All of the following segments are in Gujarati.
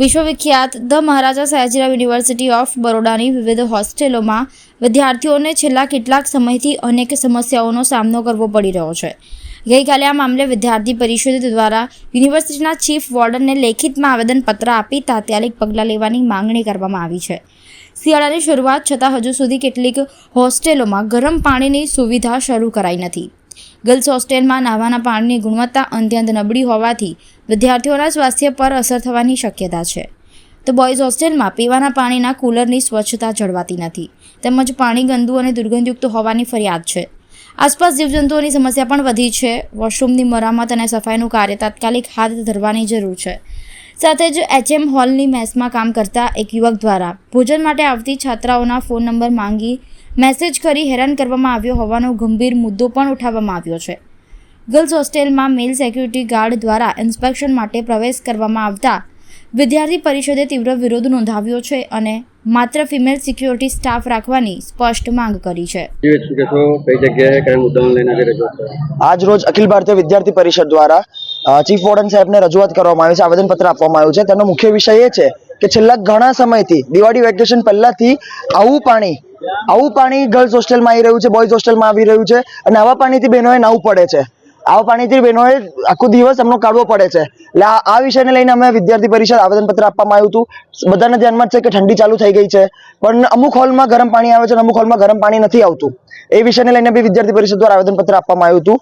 વિશ્વવિખ્યાત the Maharaja Sayajirao university of બરોડાની વિવિધ હોસ્ટેલોમાં વિદ્યાર્થીઓને છેલ્લા કેટલાક સમયથી અનેક સમસ્યાઓનો સામનો કરવો પડી રહ્યો છે. ગઈકાલે આ મામલે વિદ્યાર્થી પરિષદ દ્વારા યુનિવર્સિટીના ચીફ વોર્ડનને લેખિતમાં આવેદનપત્ર આપી તાત્કાલિક પગલાં લેવાની માંગણી કરવામાં આવી છે. શિયાળાની શરૂઆત છતાં હજુ સુધી કેટલીક હોસ્ટેલોમાં ગરમ પાણીની સુવિધા શરૂ કરાઈ નથી. ગર્લ્સ હોસ્ટેલમાં નાહવાના પાણીની ગુણવત્તા અત્યંત નબળી હોવાથી વિદ્યાર્થીઓના સ્વાસ્થ્ય પર અસર થવાની શક્યતા છે. તો બોયઝ હોસ્ટેલમાં પીવાના પાણીના કુલરની સ્વચ્છતા જળવાતી નથી. તેમજ પાણી ગંદુ અને દુર્ગંધયુક્ત હોવાની ફરિયાદ છે. આસપાસ જીવજંતુઓની સમસ્યા પણ વધી છે. વોશરૂમની મરામત અને સફાઈનું કાર્ય તાત્કાલિક હાથ ધરવાની જરૂર છે. સાથે જ એચએમ હોલની મેસમાં કામ કરતા એક યુવક દ્વારા ભોજન માટે આવતી છાત્રાઓના ફોન નંબર માંગી મેસેજ કરી હેરાન કરવામાં આવ્યો હોવાનો ગંભીર મુદ્દો પણ ઉઠાવવામાં આવ્યો છે. ગર્લ્સ હોસ્ટેલમાં મેલ સેક્યુરિટી ગાર્ડ દ્વારા ઇન્સ્પેક્શન માટે પ્રવેશ કરવામાં આવતા વિદ્યાર્થી પરિષદે તીવ્ર વિરોધ નોંધાવ્યો છે અને માત્ર ફિમેલ સિક્યુરિટી સ્ટાફ રાખવાની સ્પષ્ટ માંગ કરી છે. જીવે શું કહેશો કઈ જગ્યાએ કયા મુદ્દાઓને લઈને આજે રજૂઆત કરો આજ રોજ અખિલ ભારતીય વિદ્યાર્થી પરિષદ દ્વારા ચીફ વોર્ડન સાહેબને રજૂઆત કરવામાં આવી છે, આવેદનપત્ર આપવામાં આવ્યું છે. તેનો મુખ્ય વિષય એ છે કે છેલ્લા ઘણા સમયથી દિવાળી વેકેશન પહેલાથી આવું પાણી આવું પાણી ગર્લ્સ હોસ્ટેલમાં આવી રહ્યું છે બોયઝ હોસ્ટેલમાં આવી રહ્યું છે અને આવા પાણીથી બહેનોએ નાવું પડે છે. આવા પાણીથી બહેનોએ આખો દિવસ એમનો કાઢવો પડે છે. એટલે આ વિષયને લઈને અમે વિદ્યાર્થી પરિષદ આવેદનપત્ર આપવામાં આવ્યું હતું. બધાને ધ્યાનમાં છે કે ઠંડી ચાલુ થઈ ગઈ છે. પણ અમુક હોલમાં ગરમ પાણી આવે છે અને અમુક હોલમાં ગરમ પાણી નથી આવતું. એ વિષયને લઈને બી વિદ્યાર્થી પરિષદ દ્વારા આવેદનપત્ર આપવામાં આવ્યું હતું.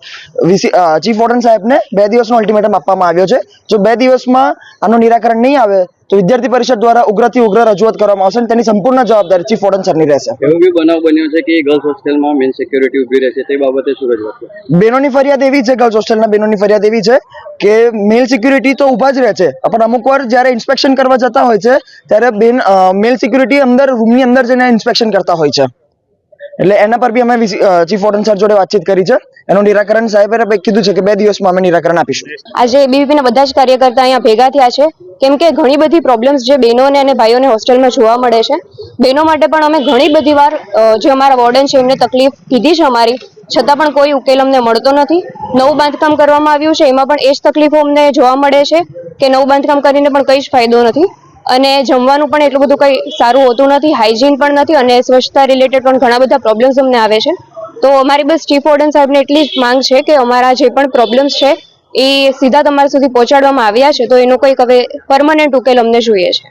ચીફ વોર્ડન સાહેબને બે દિવસનો અલ્ટિમેટમ આપવામાં આવ્યો છે. જો બે દિવસમાં આનું નિરાકરણ નહીં આવે તો વિદ્યાર્થી પરિષદ દ્વારા ઉગ્રથી ઉગ્ર રજૂઆત કરવામાં આવશે અને તેની સંપૂર્ણ જવાબદારી ચીફ વોર્ડન સરની રહેશે. એવું બી બનાવ બન્યો છે કે ગર્લ્સ હોસ્ટેલમાં મેન સિક્યુરિટી ઊભી રહેશે તે બાબતે શું રજૂઆત બેનોની ફરિયાદ એવી છે ગર્લ્સ હોસ્ટેલના બેનોની ફરિયાદ એવી છે કે મેલ સિક્યુરિટી તો ઊભા જ રહે છે. પણ અમુક વાર જ્યારે ઇન્સ્પેક્શન કરવા જતા હોય છે ત્યારે બેન મેલ સિક્યુરિટી અંદર રૂમની અંદર જઈને ઇન્સ્પેક્શન કરતા હોય છે. એટલે એના પર બી અમે ચીફ વોર્ડન સર જોડે વાતચીત કરી છે. એનું નિરાકરણ સાહેબે કીધું છે કે બે દિવસમાં અમે નિરાકરણ આપીશું. આજે એબીવીપી ના બધા જ કાર્યકર્તા અહીંયા ભેગા થયા છે. કેમ કે ઘણી બધી પ્રોબ્લેમ્સ જે બહેનોને અને ભાઈઓને હોસ્ટેલમાં જોવા મળે છે. બહેનો માટે પણ અમે ઘણી બધી વાર જે અમારા વોર્ડન છે એમને તકલીફ કીધી છે અમારી. છતાં પણ કોઈ ઉકેલ અમને મળતો નથી. નવું બાંધકામ કરવામાં આવ્યું છે. એમાં પણ એ જ તકલીફો અમને જોવા મળે છે કે નવું બાંધકામ કરીને પણ કંઈ જ ફાયદો નથી. અને જમવાનું પણ એટલું બધું કંઈ સારું હોતું નથી હાઇજીન પણ નથી અને સ્વચ્છતા રિલેટેડ પણ ઘણા બધા પ્રોબ્લેમ્સ અમને આવે છે. તો અમારી બસ ચીફ ઓર્ડન સાહેબને એટલી જ માંગ છે કે અમારા જે પણ પ્રોબ્લેમ્સ છે, એ સીધા તમારા સુધી પહોંચાડવામાં આવ્યા છે, તો એનો કંઈક હવે પરમનન્ટ ઉકેલ અમને જોઈએ છે.